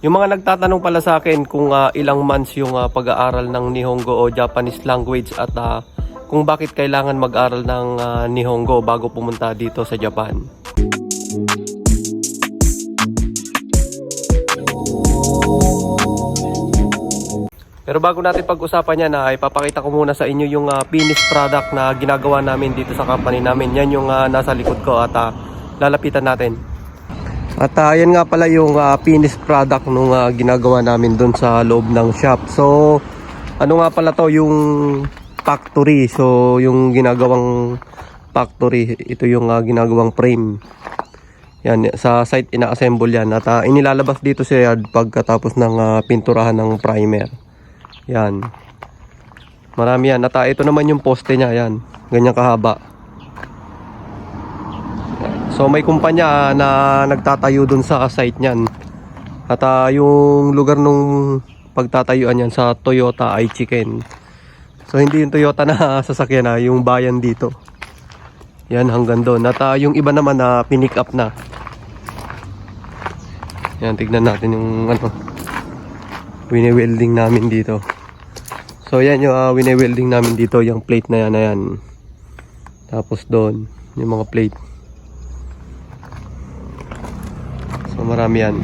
Yung mga nagtatanong pala sa akin kung ah, ilang months yung ah, pag-aaral ng Nihongo o Japanese language at ah, kung bakit kailangan mag-aral ng ah, Nihongo bago pumunta dito sa Japan. Pero bago natin pag-usapan yan, ay ipapakita ko muna sa inyo yung ah, finished product na ginagawa namin dito sa company namin. Yan yung ah, nasa likod ko at ah, lalapitan natin. At ah, yan nga pala yung ah, finished product nung ah, ginagawa namin dun sa loob ng shop. So, ano nga pala to yung factory. So, yung ginagawang factory, ito yung ah, ginagawang frame. Yan, sa site ina-assemble yan. At ah, inilalabas dito sa yard pagkatapos ng ah, pinturahan ng primer. Yan. Marami yan. At ah, ito naman yung poste niya. Yan. Ganyan kahaba. So may kumpanya ah, na nagtatayo dun sa site niyan. At ah, yung lugar nung pagtatayuan yan sa Toyota iChicken. So hindi yung Toyota na sasakyan na, yung bayan dito. Yan hanggang doon. At ah, yung iba naman na pinick up na. Yan, tignan natin yung ano, wini-welding namin dito. So yan yung uh, wini-welding namin dito, yung plate na yan na yan. Tapos doon, yung mga plate. So marami yan.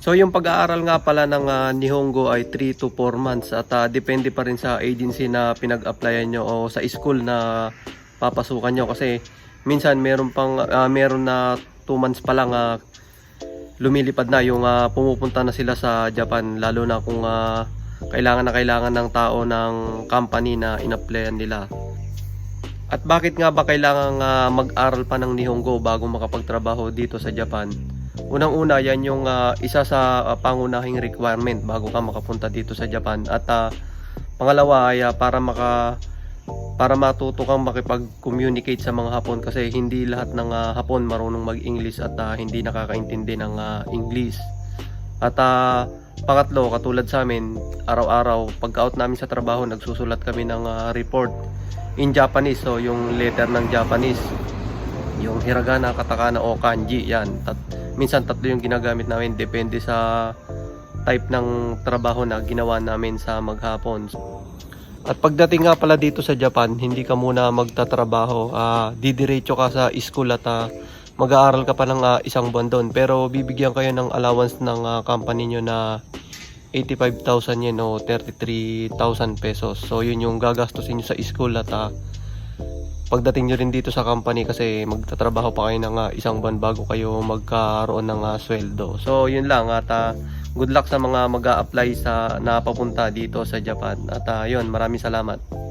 So yung pag-aaral nga pala ng ah, Nihongo ay 3 to 4 months at ah, depende pa rin sa agency na pinag-applyan nyo o sa school na papasukan nyo kasi minsan meron pang ah, meron na 2 months pa lang ah, lumilipad na yung ah, pumupunta na sila sa Japan lalo na kung ah, kailangan na kailangan ng tao ng company na inapplyan nila. At bakit nga ba kailangan ah, mag-aral pa ng Nihongo bago makapagtrabaho dito sa Japan? Unang-una, yan yung ah, isa sa ah, pangunahing requirement bago ka makapunta dito sa Japan. At ah, pangalawa ay ah, para maka para matuto kang makipag-communicate sa mga Hapon kasi hindi lahat ng ah, Hapon marunong mag-English at ah, hindi nakakaintindi ng ah, English. At ah, pangatlo, katulad sa amin, araw-araw, pagka-out namin sa trabaho, nagsusulat kami ng ah, report in Japanese. So, yung letter ng Japanese, yung hiragana, katakana o kanji, yan. Tat minsan tatlo yung ginagamit namin, depende sa type ng trabaho na ginawa namin sa maghapon. At pagdating nga pala dito sa Japan, hindi ka muna magtatrabaho. Ah, didiretso ka sa school at ah, mag-aaral ka pa ng ah, isang buwan doon. Pero bibigyan kayo ng allowance ng ah, company nyo na 85,000 yen o 33,000 pesos. So yun yung gagastusin nyo sa school at ah, pagdating nyo rin dito sa company kasi magtatrabaho pa kayo ng ah, isang buwan bago kayo magkaroon ng ah, sweldo. So yun lang at ah, good luck sa mga mag apply sa napapunta dito sa Japan. At ah, yun, maraming salamat.